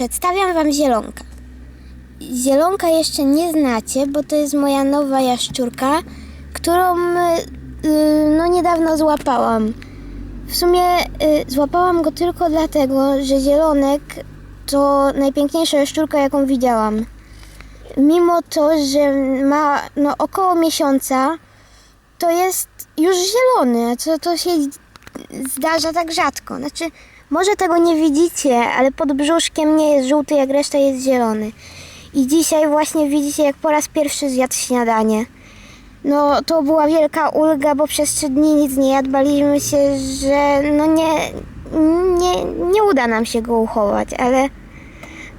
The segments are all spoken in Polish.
Przedstawiam Wam zielonka. Zielonka jeszcze nie znacie, bo to jest moja nowa jaszczurka, którą y, no niedawno złapałam. W sumie y, złapałam go tylko dlatego, że zielonek to najpiękniejsza jaszczurka, jaką widziałam. Mimo to, że ma no, około miesiąca, to jest już zielony, co to się zdarza tak rzadko. Znaczy, może tego nie widzicie, ale pod brzuszkiem nie jest żółty, jak reszta jest zielony. I dzisiaj właśnie widzicie, jak po raz pierwszy zjadł śniadanie. No, to była wielka ulga, bo przez trzy dni nic nie jadł. Baliśmy się, że no nie, nie, nie uda nam się go uchować, ale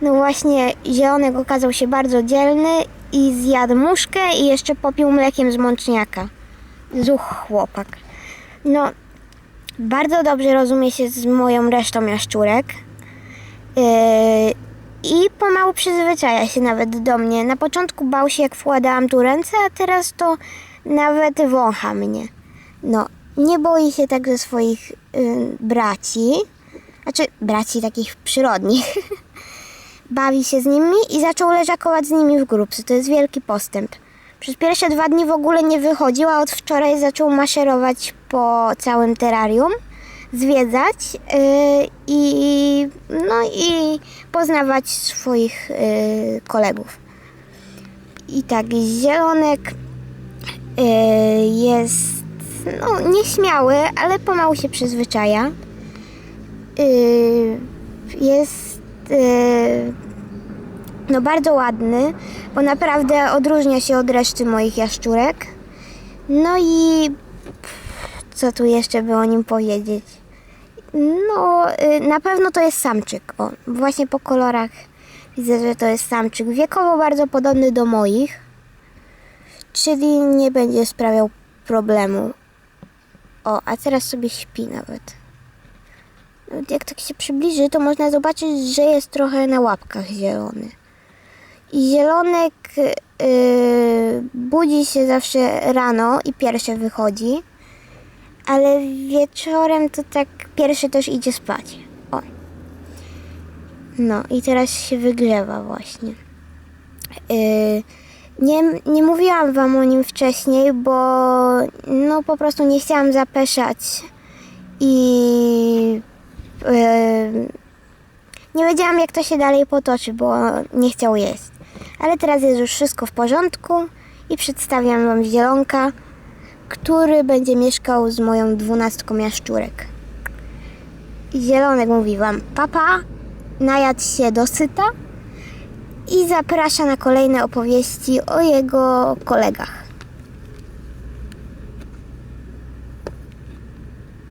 no właśnie zielonek okazał się bardzo dzielny i zjadł muszkę i jeszcze popił mlekiem z mączniaka. Zuch chłopak. No, bardzo dobrze rozumie się z moją resztą jaszczurek. Yy, I pomału przyzwyczaja się nawet do mnie. Na początku bał się, jak wkładałam tu ręce, a teraz to nawet wącha mnie. No, nie boi się także swoich yy, braci, znaczy braci takich przyrodnich. Bawi się z nimi i zaczął leżakować z nimi w grupce. To jest wielki postęp. Przez pierwsze dwa dni w ogóle nie wychodził, a od wczoraj zaczął maszerować po całym terrarium, zwiedzać yy, i, no i poznawać swoich yy, kolegów. I tak, zielonek yy, jest no, nieśmiały, ale pomału się przyzwyczaja. Yy, jest yy, no bardzo ładny, bo naprawdę odróżnia się od reszty moich jaszczurek. No i co tu jeszcze by o nim powiedzieć? No, y, na pewno to jest samczyk. O, właśnie po kolorach widzę, że to jest samczyk. Wiekowo bardzo podobny do moich, czyli nie będzie sprawiał problemu. O, a teraz sobie śpi nawet. Jak tak się przybliży, to można zobaczyć, że jest trochę na łapkach zielony. Zielonek yy, budzi się zawsze rano i pierwszy wychodzi, ale wieczorem to tak pierwszy też idzie spać. O. No i teraz się wygrzewa właśnie. Yy, nie, nie mówiłam wam o nim wcześniej, bo no po prostu nie chciałam zapeszać i yy, nie wiedziałam, jak to się dalej potoczy, bo nie chciał jeść. Ale teraz jest już wszystko w porządku i przedstawiam Wam zielonka, który będzie mieszkał z moją dwunastką jaszczurek. Zielonek mówi Wam papa, najadł się dosyta i zaprasza na kolejne opowieści o jego kolegach.